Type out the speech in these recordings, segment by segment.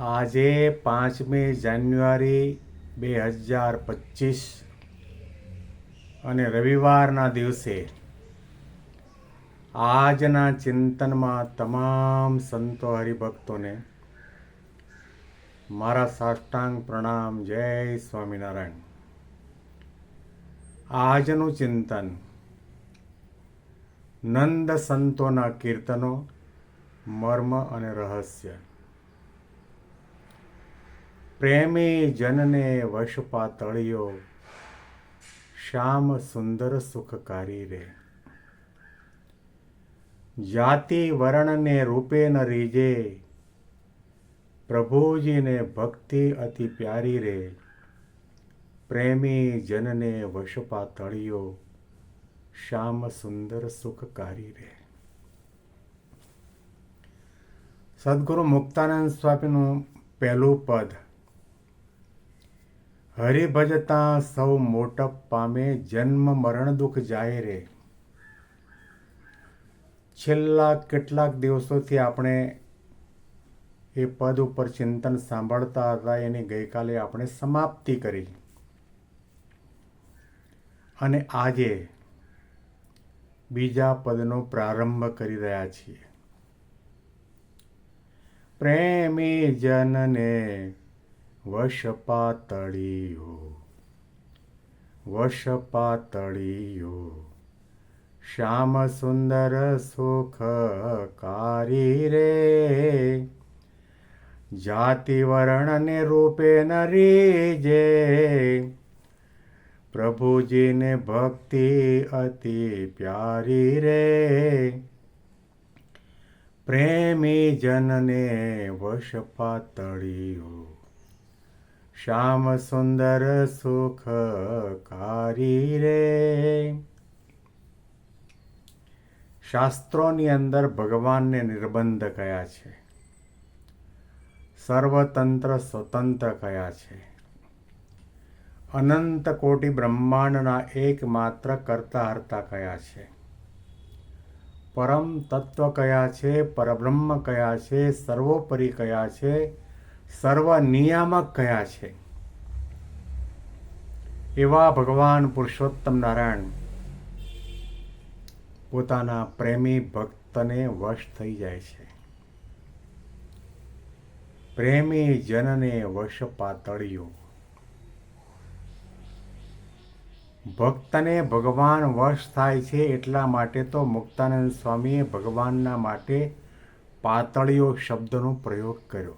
આજે પાંચમી જાન્યુઆરી બે હજાર પચીસ અને રવિવારના દિવસે આજના ચિંતનમાં તમામ સંતો હરિભક્તોને મારા સાષ્ટાંગ પ્રણામ, જય સ્વામિનારાયણ. આજનું ચિંતન નંદ સંતોના કીર્તનો, મર્મ અને રહસ્ય. પ્રેમી જનને વશપા તળિયો શ્યામ સુંદર સુખકારી રે. જાતિ વર્ણને રૂપે ન રીજે, પ્રભુજીને ભક્તિ અતિ પ્યારી રે. પ્રેમી જનને વશપા તળિયો શ્યામ સુંદર સુખકારી રે. સદગુરુ મુક્તાનંદ સ્વામીનું પહેલું પદ હરિભજતા સૌ મોટપ પામે જન્મ મરણ દુઃખ જાય રે. છેલ્લા કેટલાક દિવસોથી આપણે એ પદ ઉપર ચિંતન સાંભળતા હતા, એની ગઈકાલે આપણે સમાપ્તિ કરી. અને આજે બીજા પદનો પ્રારંભ કરી રહ્યા છીએ. પ્રેમી જનને વશ પાતળિયો વશ પાતળિયો શ્યામ સુંદર સુખ કારી રે જાતિ વર્ણ ને રૂપે નરી જે પ્રભુજીને ભક્તિ અતિ પ્યારી રે પ્રેમી જનને વશ પાતળિયો શ્યામ સુંદર સુખ કારી રે. શાસ્ત્રોની અંદર ભગવાનને નિર્બંધ કયા છે? સર્વતંત્ર સ્વતંત્ર કયા છે? અનંત કોટી બ્રહ્માંડના એકમાત્ર કરતા હર્તા કયા છે? પરમ તત્વ કયા છે? પરબ્રહ્મ કયા છે? સર્વોપરી કયા છે? સર્વ નિયામક કયા છે? એવા ભગવાન પુરુષોત્તમ નારાયણ પોતાના પ્રેમી ભક્તને વશ થઈ જાય છે. પ્રેમી જનને વશ પાતળિયો ભક્તને ભગવાન વશ થાય છે એટલા માટે તો મુક્તાનંદ સ્વામીએ ભગવાનના માટે પાતળીઓ શબ્દનો પ્રયોગ કર્યો.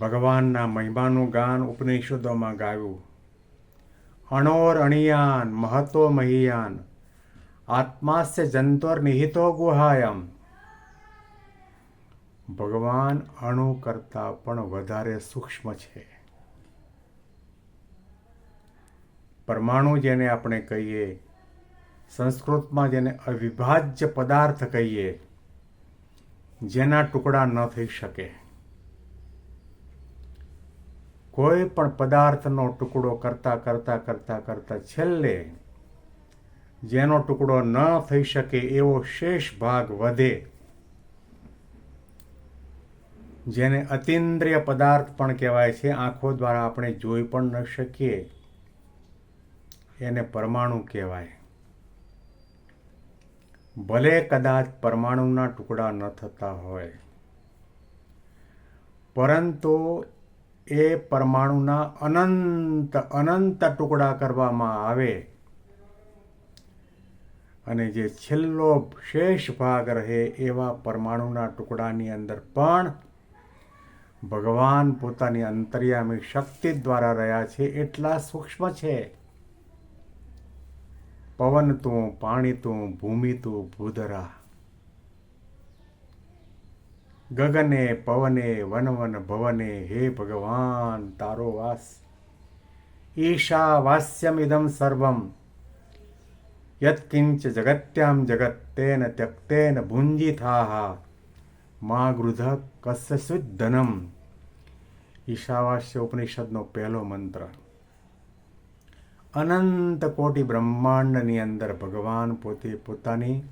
ભગવાનના મહિમાનું ગાન ઉપનિષદોમાં ગાયું. અણોર અણિયાન, મહતો મહિયાન, આત્માસ્ય જંતોર નિહિતો ગુહાયમ. ભગવાન અણુ કરતાં પણ વધારે સૂક્ષ્મ છે. પરમાણુ જેને આપણે કહીએ, સંસ્કૃતમાં જેને અવિભાજ્ય પદાર્થ કહીએ, જેના ટુકડા ન થઈ શકે. કોઈ પણ પદાર્થનો ટુકડો કરતા કરતા કરતાં કરતાં છેલ્લે જેનો ટુકડો ન થઈ શકે એવો શેષ ભાગ વધે. જેને અતિન્દ્રિય પદાર્થ પણ કહેવાય છે, આંખો દ્વારા આપણે જોઈ પણ ન શકીએ. એને પરમાણુ કહેવાય. ભલે કદાચ પરમાણુના ટુકડા ન થતા હોય, પરંતુ એ પરમાણુના અનંત અનંત ટુકડા કરવામાં આવે. અને જે છેલ્લો શેષ ભાગ રહે એવા પરમાણુના ટુકડાની અંદર પણ ભગવાન પોતાની અંતર્યામી શક્તિ દ્વારા રહ્યા છે એટલા સૂક્ષ્મ છે. પવન તું પાણી તું ભૂમિ તું ભૂધરા. ગગને, પવને, વનવન વન ભવને, હે ભગવાન, તારો વાસ. ઈશા વાસ્યમિદમ સર્વમ. યત્કિંચ જગત્યામ જગત તેન ત્યક્તેન ભુંજિથાહા મા ગૃધ કસ્ય ધનમ ઈશાવાસ્ય ઉપનિષદનો પહેલો મંત્ર. અનંત કોટી બ્રહ્માંડની અંદર ભગવાન પોતે પોતાની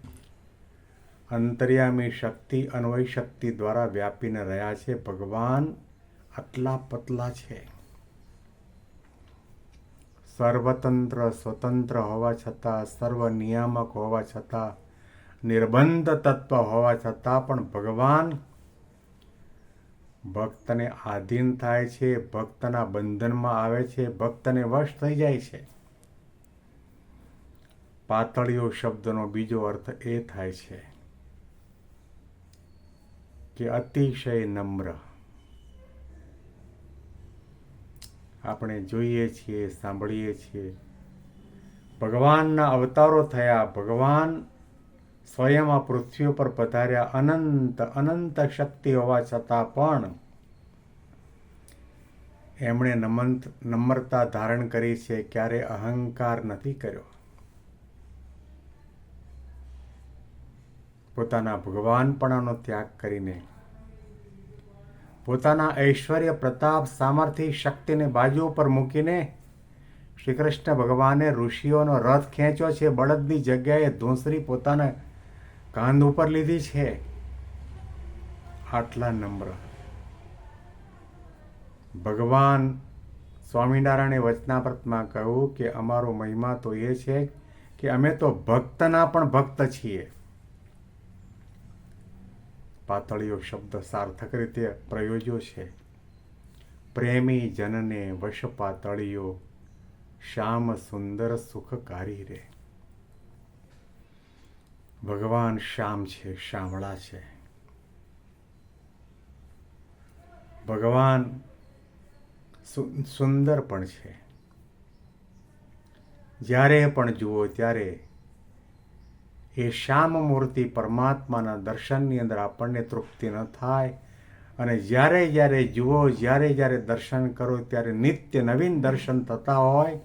અંતર્યામી શક્તિ, અન્વય શક્તિ દ્વારા વ્યાપીને રહ્યા છે. ભગવાન આટલા પતલા છે. સર્વતંત્ર સ્વતંત્ર હોવા છતાં, સર્વ નિયામક હોવા છતાં, નિર્બંધ તત્વ હોવા છતાં પણ ભગવાન ભક્તને આધીન થાય છે, ભક્તના બંધનમાં આવે છે, ભક્તને વશ થઈ જાય છે. પાતળીઓ શબ્દનો બીજો અર્થ એ થાય છે. કે અતિશય નમ્ર. આપણે જોઈએ છીએ, સાંભળીએ છીએ. ભગવાનના અવતારો થયા. ભગવાન સ્વયં આ પૃથ્વી પર પધાર્યા. અનંત અનંત શક્તિ હોવા છતાં પણ એમણે નમંત, નમ્રતા ધારણ કરી છે. ક્યારે અહંકાર નથી કર્યો. પોતાના ભગવાનપણાનો ત્યાગ કરીને. પોતાના ઐશ્વર્ય પ્રતાપ સામર્થ્ય શક્તિને બાજુ પર મૂકીને શ્રી કૃષ્ણ ભગવાને ઋષિઓનો રથ ખેંચ્યો છે. બળદની જગ્યાએ ધૂંસરી પોતાના કાંધ ઉપર લીધી છે. આટલા નમ્ર. ભગવાન સ્વામિનારાયણે વચનાવ્રતમાં કહ્યું કે અમારો મહિમા તો એ છે કે અમે તો ભક્તના પણ ભક્ત છીએ. પાતળીયો શબ્દ સાર્થક રીતે પ્રયોજ્યો છે. પ્રેમી જનને વશ પાતળીઓ, શ્યામ સુંદર સુખકારી રે. ભગવાન શ્યામ છે, શ્યામળા છે. ભગવાન સુંદર પણ છે. જ્યારે પણ જુઓ ત્યારે એ શ્યામ મૂર્તિ પરમાત્માના દર્શનની અંદર આપણને તૃપ્તિ ન થાય. અને જ્યારે જ્યારે જુઓ, જ્યારે જ્યારે દર્શન કરો, ત્યારે નિત્ય નવીન દર્શન થતા હોય,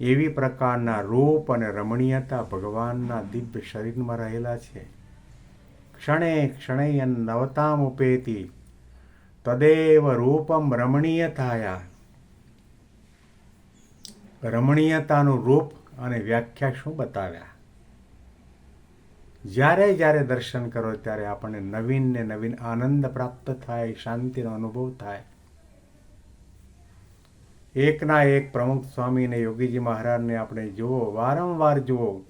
એવી પ્રકારના રૂપ અને રમણીયતા ભગવાનના દિવ્ય શરીરમાં રહેલા છે. ક્ષણે ક્ષણે નવતામ ઉપેતી, તદેવ રૂપમ રમણીયતાયા. રમણીયતાનું રૂપ અને વ્યાખ્યા શું બતાવ્યા? જ્યારે જ્યારે દર્શન કરો ત્યારે આપણને નવીન ને નવીન આનંદ પ્રાપ્ત થાય, શાંતિનો અનુભવ થાય. એકના એક પ્રમુખ સ્વામી અને યોગીજી મહારાજને આપણે જુઓ, વારંવાર જુઓ,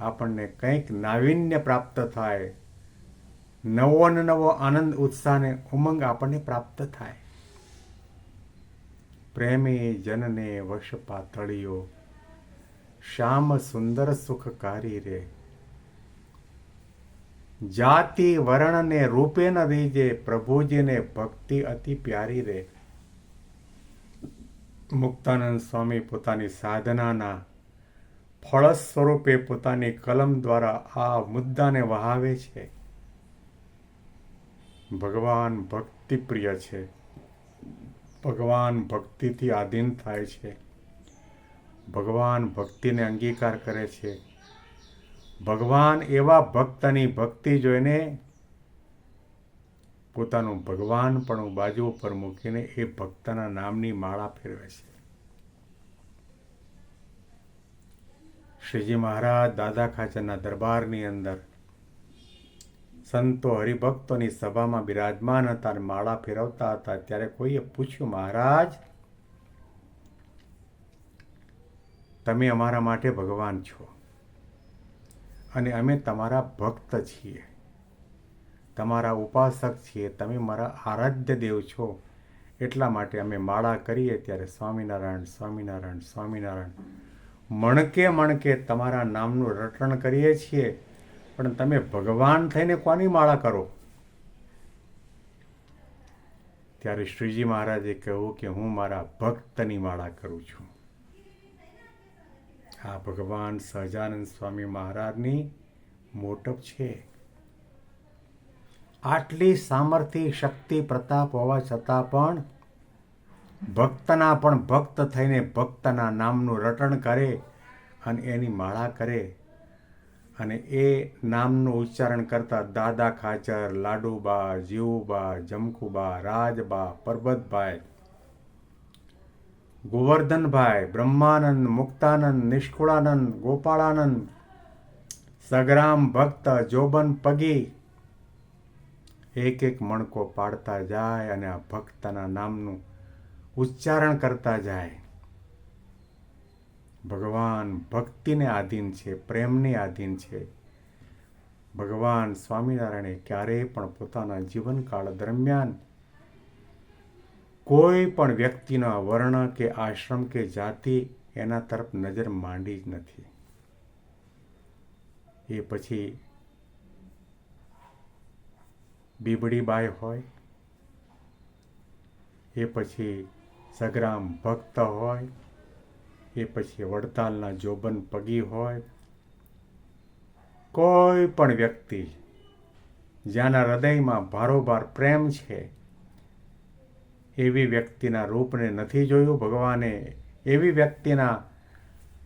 આપણને કંઈક નાવીન્ય પ્રાપ્ત થાય. નવો ને નવો આનંદ ઉત્સાહને ઉમંગ આપણને પ્રાપ્ત થાય. પ્રેમી જનને વશ પાતળીઓ શ્યામ સુંદર સુખકારી રે જાતિ વર્ણ ને રૂપે ન દીજે પ્રભુજીને ભક્તિ અતિ પ્યારી રે મુક્તાનંદ સ્વામી પોતાની સાધનાના ફળ સ્વરૂપે પોતાની કલમ દ્વારા આ મુદ્દાને વહાવે છે ભગવાન ભક્તિ પ્રિય છે ભગવાન ભક્તિથી આધીન થાય છે ભગવાન ભક્તિને અંગીકાર કરે છે. ભગવાન એવા ભક્તની ભક્તિ જોઈને પોતાનું ભગવાન પણ બાજુ ઉપર મૂકીને એ ભક્તના નામની માળા ફેરવે છે. શ્રીજી મહારાજ દાદા ખાચરના દરબારની અંદર સંતો હરિભક્તોની સભામાં બિરાજમાન હતા અને માળા ફેરવતા હતા. ત્યારે કોઈએ પૂછ્યું, મહારાજ તમે અમારા માટે ભગવાન છો. અને અમે તમારા ભક્ત છીએ. તમારા ઉપાસક છીએ. તમે મારા આરાધ્ય દેવ છો. એટલા માટે અમે માળા કરીએ ત્યારે સ્વામિનારાયણ સ્વામિનારાયણ સ્વામિનારાયણ. મણકે મણકે તમારા નામનું રટણ કરીએ છીએ. પણ તમે ભગવાન થઈને કોની માળા કરો? ત્યારે શ્રીજી મહારાજે કહ્યું કે હું મારા ભક્તની માળા કરું છું. આ ભગવાન સહજાનંદ સ્વામી મહારાજની મોટપ છે. આટલી સામર્થ્ય, શક્તિ, પ્રતાપ હોવા છતાં પણ ભક્તના પણ ભક્ત થઈને ભક્તના નામનું રટણ કરે અને એની માળા કરે અને એ નામનું ઉચ્ચારણ કરતા દાદા ખાચર, લાડુબા, જીવુબા, જમકુબા, રાજબા, પરબતભાઈ ગોવર્ધનભાઈ બ્રહ્માનંદ, મુક્તાનંદ, નિષ્કુળાનંદ, ગોપાળાનંદ, સગ્રામ ભક્ત, જોબન પગી એક એક મણકો પાડતા જાય અને આ ભક્તના નામનું ઉચ્ચારણ કરતા જાય. ભગવાન ભક્તિને આધીન છે, પ્રેમને આધીન છે. ભગવાન સ્વામિનારાયણે ક્યારેય પણ પોતાના જીવનકાળ દરમિયાન કોઈ પણ વ્યક્તિના વર્ણ કે આશ્રમ કે જાતિ એના તરફ નજર માંડી જ નથી. એ પછી બીબડીબાઈ હોય, એ પછી સગ્રામ ભક્ત હોય, એ પછી વડતાલના જોબન પગી હોય, કોઈ પણ વ્યક્તિ જ્યાંના હૃદયમાં ભારોભાર પ્રેમ છે એવી વ્યક્તિના રૂપને નથી જોયું ભગવાને. એવી વ્યક્તિના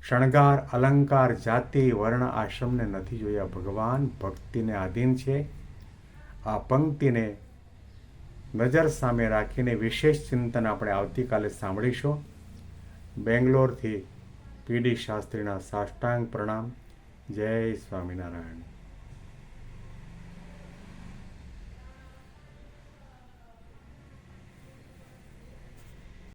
શણગાર, અલંકાર, જાતિ, વર્ણ, આશ્રમને નથી જોયા ભગવાન. ભક્તિને આધીન છે. આ પંક્તિને નજર સામે રાખીને વિશેષ ચિંતન આપણે આવતીકાલે સાંભળીશું. બેંગ્લોરથી પીડી શાસ્ત્રીના સાષ્ટાંગ પ્રણામ. જય સ્વામિનારાયણ.